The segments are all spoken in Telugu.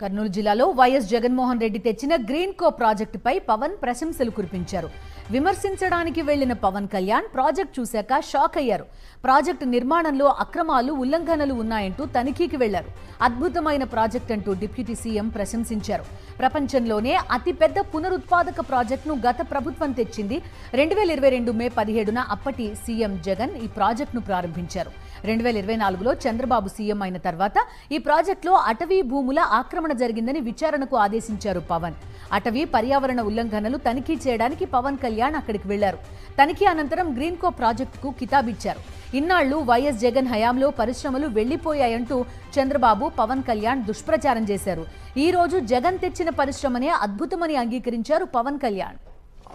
కర్నూలు జిల్లాలో వైఎస్ జగన్మోహన్ రెడ్డి తెచ్చిన గ్రీన్ కో ప్రాజెక్టుపై పవన్ ప్రశంసలు కురిపించారు. విమర్శించడానికి వెళ్ళిన పవన్ కళ్యాణ్ ప్రాజెక్ట్ చూశాక షాక్ అయ్యారు. ప్రాజెక్టు నిర్మాణంలో అక్రమాలు ఉల్లంఘనలు ఉన్నాయంటూ తనిఖీకి వెళ్ళారు. అద్భుతమైన ప్రాజెక్ట్ అంటూ డిప్యూటీ సీఎం ప్రశంసించారు. ప్రపంచంలోనే అతిపెద్ద పునరుత్పాదక ప్రాజెక్టును గత ప్రభుత్వం తెచ్చింది. రెండు వేల ఇరవై రెండు మే పదిహేడున అప్పటి సీఎం జగన్ ఈ ప్రాజెక్టును ప్రారంభించారు. రెండు వేల ఇరవై నాలుగులో చంద్రబాబు సీఎం అయిన తర్వాత ఈ ప్రాజెక్టులో అటవీ భూముల ఆక్రమణ జరిగిందని విచారణకు ఆదేశించారు పవన్. అటవీ పర్యావరణ ఉల్లంఘనలు తనిఖీ చేయడానికి పవన్ కళ్యాణ్ అక్కడికి వెళ్ళారు. తనిఖీ అనంతరం గ్రీన్కో ప్రాజెక్టుకు కితాబిచ్చారు. ఇన్నాళ్ళు వైఎస్ జగన్ హయాంలో పరిశ్రమలు వెళ్ళిపోయాయంటూ చంద్రబాబు పవన్ కళ్యాణ్ దుష్ప్రచారం చేశారు. ఈ రోజు జగన్ తెచ్చిన పరిశ్రమనే అద్భుతమని అంగీకరించారు పవన్ కళ్యాణ్.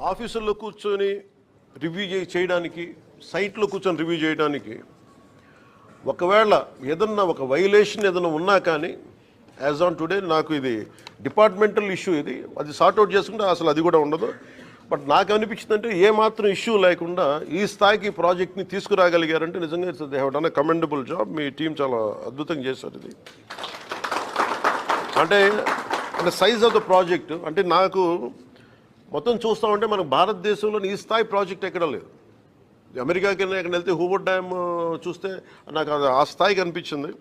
ఆఫీసుల్లో కూర్చొని రివ్యూ చేయడానికి సైట్లో కూర్చొని రివ్యూ చేయడానికి ఒకవేళ ఏదన్నా ఒక వైలేషన్ ఏదైనా ఉన్నా కానీ యాజ్ ఆన్ టుడే నాకు ఇది డిపార్ట్మెంటల్ ఇష్యూ ఇది. అది సార్ట్అవుట్ చేసుకుంటే అసలు అది కూడా ఉండదు. బట్ నాకు అనిపించింది అంటే ఏ మాత్రం ఇష్యూ లేకుండా ఈ స్థాయికి ప్రాజెక్ట్ని తీసుకురాగలిగారంటే నిజంగా it's they have done a commendable job me team చాలా అద్భుతంగా చేశారు ఇది. అంటే అంటే సైజ్ ఆఫ్ ద ప్రాజెక్ట్ అంటే నాకు మొత్తం చూస్తా ఉంటే మనకు భారతదేశంలో ఈ స్థాయి ప్రాజెక్ట్ ఎక్కడ లేదు. అమెరికాకి ఎక్కడ వెళ్తే హూబర్ డ్యామ్ చూస్తే నాకు అది ఆ స్థాయికి అనిపించింది.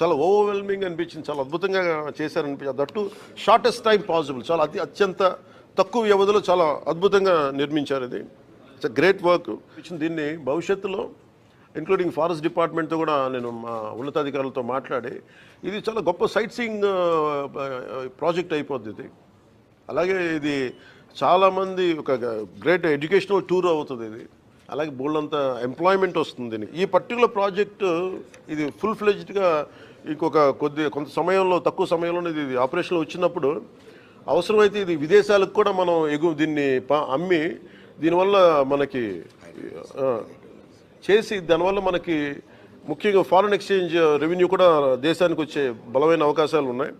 చాలా ఓవర్వెల్మింగ్ అనిపించింది. చాలా అద్భుతంగా చేశారనిపించింది దట్టు షార్టెస్ట్ టైం పాసిబుల్. చాలా అతి అత్యంత తక్కువ వ్యవధిలో చాలా అద్భుతంగా నిర్మించారు ఇది. It's great work. దీన్ని భవిష్యత్తులో ఇంక్లూడింగ్ ఫారెస్ట్ డిపార్ట్మెంట్తో కూడా నేను మా ఉన్నతాధికారులతో మాట్లాడి ఇది చాలా గొప్ప సైట్ సీయింగ్ ప్రాజెక్ట్ అయిపోద్ది ఇది. అలాగే ఇది చాలామంది ఒక గ్రేట్ ఎడ్యుకేషనల్ టూర్ అవుతుంది ఇది. అలాగే బోల్డంత ఎంప్లాయ్మెంట్ వస్తుంది దీనికి. ఈ పర్టికులర్ ప్రాజెక్టు ఇది ఫుల్ ఫ్లెజ్డ్గా ఇంకొక కొద్ది కొంత సమయంలో తక్కువ సమయంలోనే ఇది ఆపరేషన్లో వచ్చినప్పుడు అవసరమైతే ఇది విదేశాలకు కూడా మనం ఎగు దీన్ని అమ్మి దీనివల్ల మనకి చేసి దానివల్ల మనకి ముఖ్యంగా ఫారెన్ ఎక్స్చేంజ్ రెవెన్యూ కూడా దేశానికి వచ్చే బలమైన అవకాశాలు ఉన్నాయి.